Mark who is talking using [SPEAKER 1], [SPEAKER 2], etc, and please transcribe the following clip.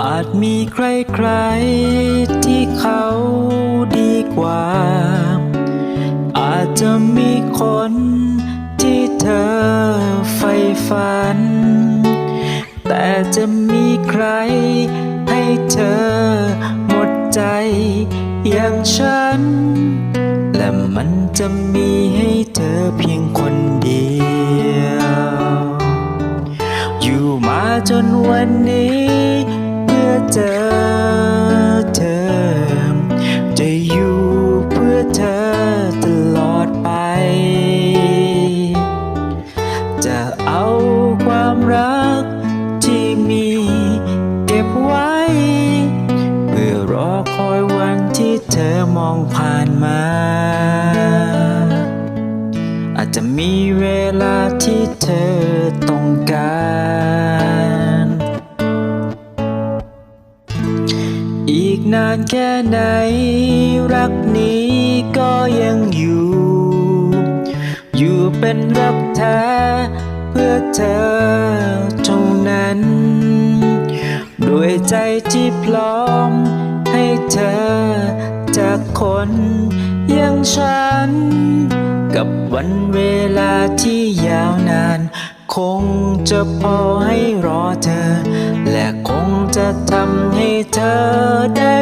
[SPEAKER 1] อาจมีใครๆที่เขาดีกว่า อาจจะมีคนที่เธอใฝ่ฝัน แต่จะมีใครให้เธอหมดใจอย่างฉัน และมันจะมีให้เธอเพียงคนเดียว อยู่มาจนวันนี้ รอคอยวันที่เธอมองผ่านมา อาจจะมีเวลาที่เธอต้องการ อีกนานแค่ไหน รักนี้ก็ยังอยู่ อยู่เป็นรักแท้เพื่อเธอเท่านั้นด้วยใจที่พร้อม เธอจากคนอย่างฉัน กับวันเวลาที่ยาวนาน คงจะพอให้รอเธอ และคงจะทำให้เธอได้